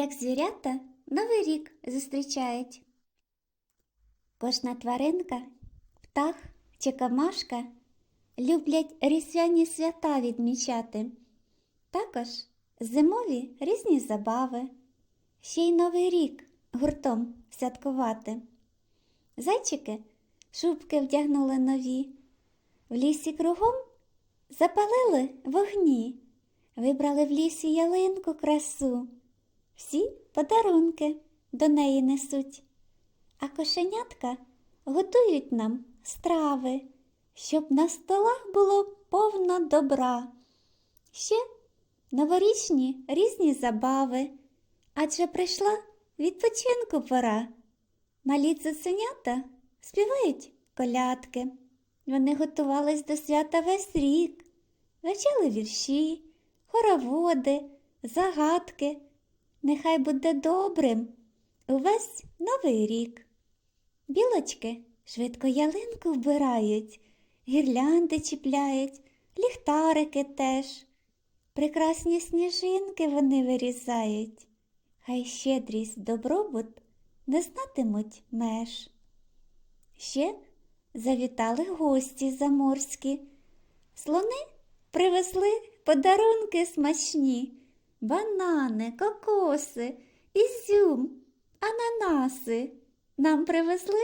як звірята Новий рік зустрічають. Кожна тваринка, птах чи камашка люблять різдвяні свята відмічати. Також зимові різні забави, ще й Новий рік гуртом святкувати. Зайчики шубки вдягнули нові, в лісі кругом запалили вогні, вибрали в лісі ялинку красу, всі подарунки до неї несуть, а кошенятка готують нам страви, щоб на столах було повно добра. Ще новорічні різні забави, адже прийшла відпочинку пора. Малі цуценята співають колядки. Вони готувались до свята весь рік, вивчали вірші, хороводи, загадки. Нехай буде добрим увесь новий рік. Білочки швидко ялинку вбирають, гірлянди чіпляють, ліхтарики теж. Прекрасні сніжинки вони вирізають. Хай щедрість добробут не знатимуть меж. Ще завітали гості заморські. Слони привезли подарунки смачні, банани, кокоси, ізюм, ананаси. Нам привезли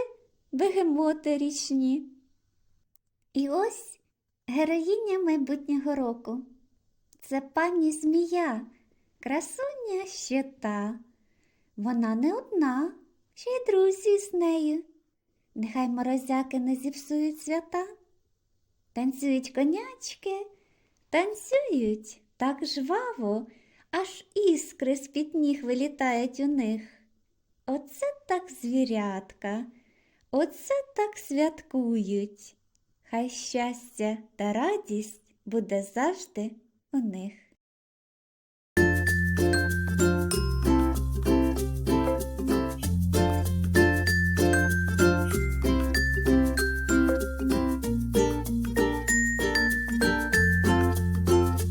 бегемоти річні. І ось героїня майбутнього року. Це пані змія, красуня ще та. Вона не одна, ще й друзі з нею. Нехай морозяки не зіпсують свята. Танцюють конячки, танцюють так жваво, аж іскри з-під ніг вилітають у них. Оце так звірятка, оце так святкують. Хай щастя та радість буде завжди у них.